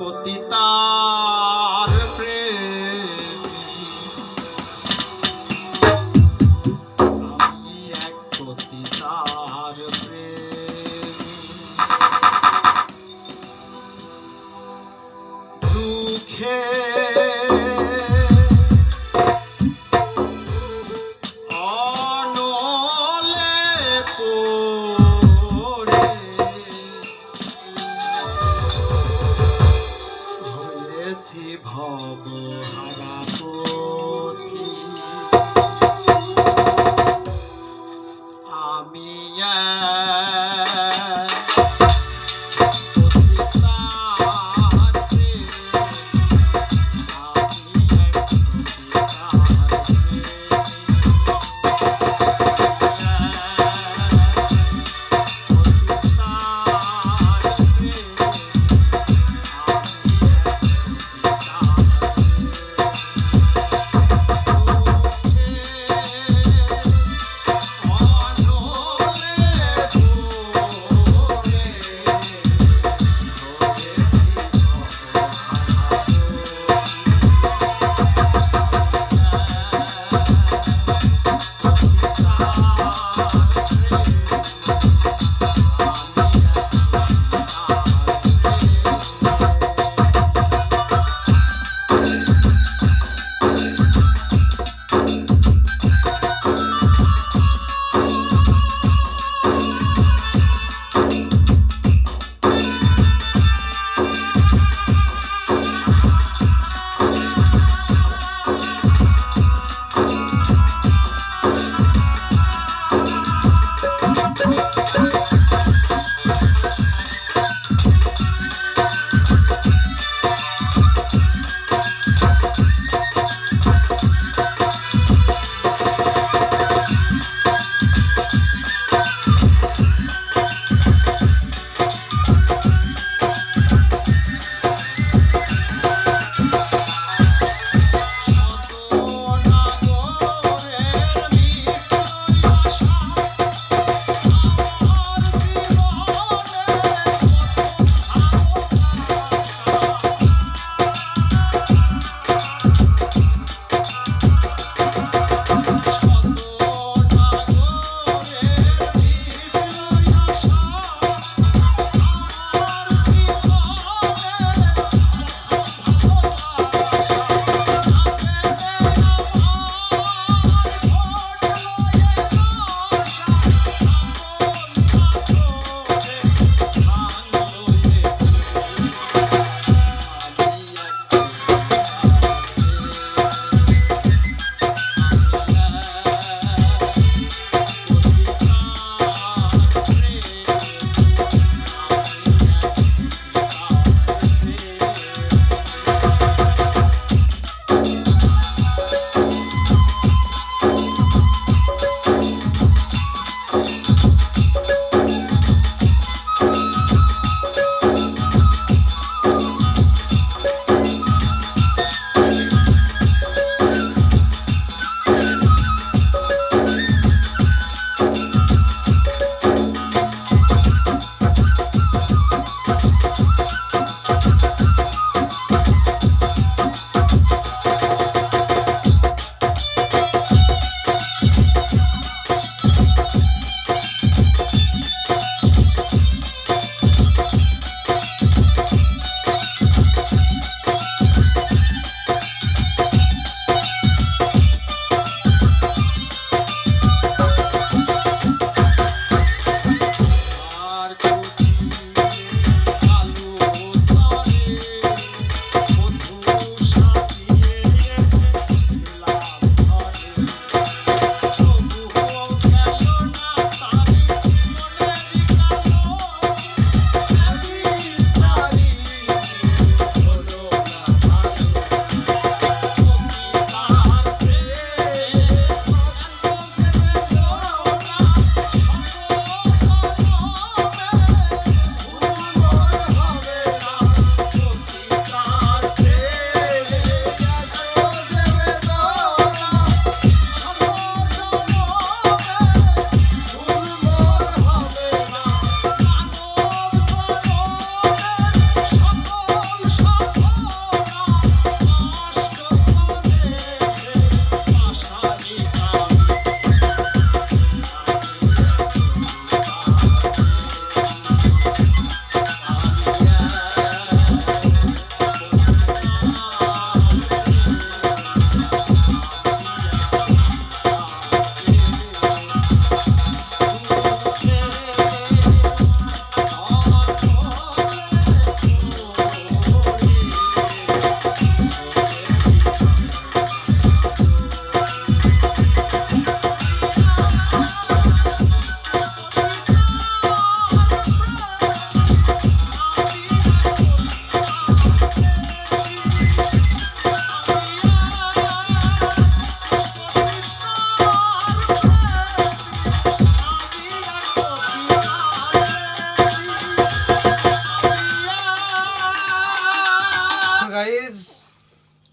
পতিতার প্রেম। আমি এক পতিতার প্রেম। দুঃখে আমি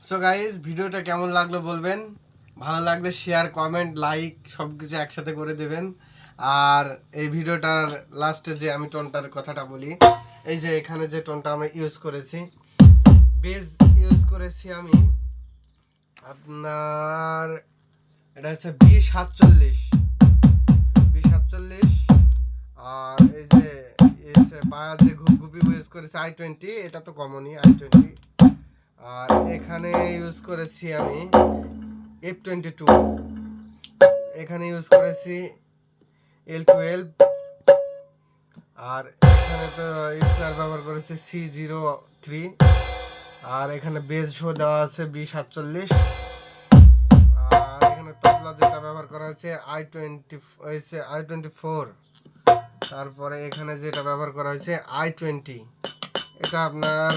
সো গাইজ ভিডিওটা কেমন লাগল বলবেন? ভালো লাগলে শেয়ার কমেন্ট লাইক সব কিছু একসাথে করে দেবেন। আর এই ভিডিওটার লাস্টে যে আমি টোনটার কথাটা বলি, এই যে এখানে যে টোনটা আমরা ইউজ করেছি বেজ ইউজ করেছি আমি আপনার, এটা হচ্ছে বি সাতচল্লিশ। বি সাতচল্লিশ, আর এই যে বায়ার যে ঘুপঘুপি ইউজ করেছে আই টোয়েন্টি এটা তো কমনই আই টোয়েন্টি আর এখানে ইউজ করেছি আমি এফ টোয়েন্টি টু এখানে ইউজ করেছি এল টুয়েলভ আর এখানে তো স্নার ব্যবহার করেছি সি জিরো থ্রি আর এখানে বেস শো দেওয়া আছে বি সাতচল্লিশ। আর এখানে তবলা যেটা ব্যবহার করা হয়েছে আই টোয়েন্টি হয়েছে আই টোয়েন্টি ফোর তারপরে এখানে যেটা ব্যবহার করা হয়েছে আই টোয়েন্টি এটা আপনার